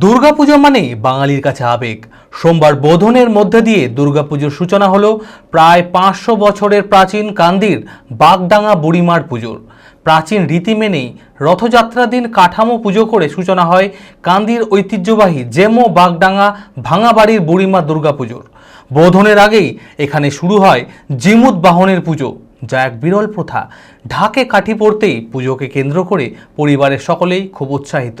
দুর্গাপুজো মানেই বাঙালির কাছে আবেগ। সোমবার বোধনের মধ্যে দিয়ে দুর্গাপুজোর সূচনা হলো প্রায় পাঁচশো বছরের প্রাচীন কান্দির বাগডাঙ্গা বুড়িমার পুজোর। প্রাচীন রীতি মেনেই রথযাত্রা দিন কাঠামো পুজো করে সূচনা হয় কান্দির ঐতিহ্যবাহী জেমো বাগডাঙ্গা ভাঙাবাড়ির বুড়িমা দুর্গাপুজোর। বোধনের আগেই এখানে শুরু হয় জিমুদ বাহনের পুজো, যা এক বিরল প্রথা। ঢাকে কাঠি পড়তেই পুজোকে কেন্দ্র করে পরিবারের সকলেই খুব উৎসাহিত।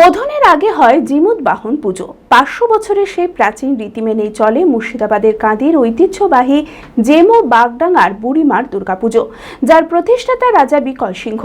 বোধনের আগে হয় জিমুদ বাহন পুজো। পাঁচশো বছরের সেই প্রাচীন রীতি মেনেই চলে মুর্শিদাবাদের কাঁদির ঐতিহ্যবাহী জেমো বাগডাঙ্গার বুড়িমার দুর্গাপুজো, যার প্রতিষ্ঠাতা রাজা বিকল সিংহ।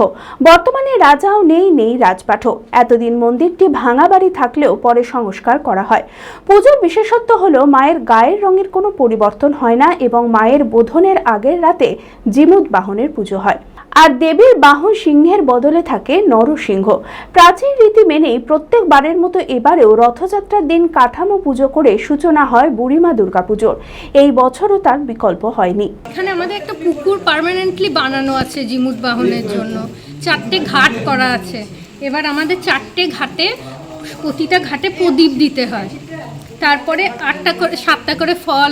বর্তমানে রাজাও নেই নেই রাজপাঠও। এতদিন মন্দিরটি ভাঙা বাড়ি থাকলেও পরে সংস্কার করা হয়। পুজোর বিশেষত্ব হলো, মায়ের গায়ের রঙের কোনো পরিবর্তন হয় না এবং মায়ের বোধনের আগের রাতে জিমুদ বাহনের পুজো হয়। আর দেবীর বাহন সিংহের বদলে থাকে নরসিংহ। প্রাচীন রীতি মেনেই প্রত্যেকবারের মতো এবারেও রথযাত্রার দিন কাঠামো পুজো করে সূচনা হয় বুড়িমা দুর্গাপুজোর। এই বছরও তার বিকল্প হয়নি। এখানে আমাদের একটা পুকুর পার্মানেন্টলি বানানো আছে জিমুত বাহনের জন্য। চারটে ঘাট করা আছে। এবার আমাদের চারটে ঘাটে, প্রতিটা ঘাটে প্রদীপ দিতে হয়। তারপরে আটটা করে, সাতটা করে ফল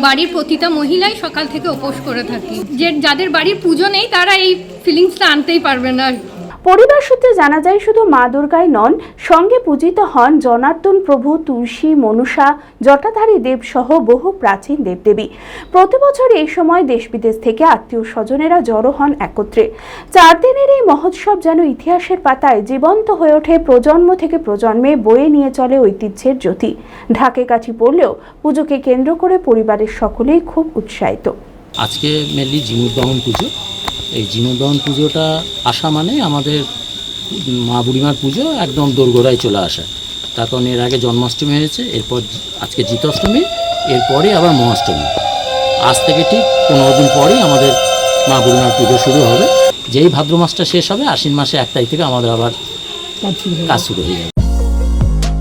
বাড়ির প্রতিটা মহিলাই সকাল থেকে উপোস করে থাকি। যে যাদের বাড়ির পুজো নেই, তারা এই ফিলিংসটা আনতেই পারবে না পরিবার সূত্রে জানা যায়, শুধু মা দুর্গাই নন, সঙ্গে পূজিত হন জনার্দন প্রভু, তুলসী, মনুষা, জটাধারী দেব সহ বহু প্রাচীন দেবদেবী। প্রতি বছর এই সময় দেশ বিদেশ থেকে আত্মীয় স্বজনেরা জড়ো হন একত্রে। চার দিনের এই মহোৎসব যেন ইতিহাসের পাতায় জীবন্ত হয়ে ওঠে, প্রজন্ম থেকে প্রজন্মে বয়ে নিয়ে চলে ঐতিহ্যের জ্যোতি। ঢাকে কাঠি পড়লেও পুজোকে কেন্দ্র করে পরিবারের সকলেই খুব উৎসাহিত। আজকে মেনলি জিমুদ্দহন পুজো। এই জিমুদ্দহন পুজোটা আসা মানে আমাদের মা বুড়িমার পুজো একদম দোরগোড়ায় চলে আসা। তার কারণ এর আগে জন্মাষ্টমী হয়েছে এরপর আজকে জিতাষ্টমী এরপরে আবার মহাষ্টমী। আজ থেকে ঠিক পনেরো দিন পরেই আমাদের মা বুড়িমার পুজো শুরু হবে। যেই ভাদ্র মাসটা শেষ হবে আশ্বিন মাসে এক তারিখ থেকে আমাদের আবার কাজ শুরু হয়ে যাবে।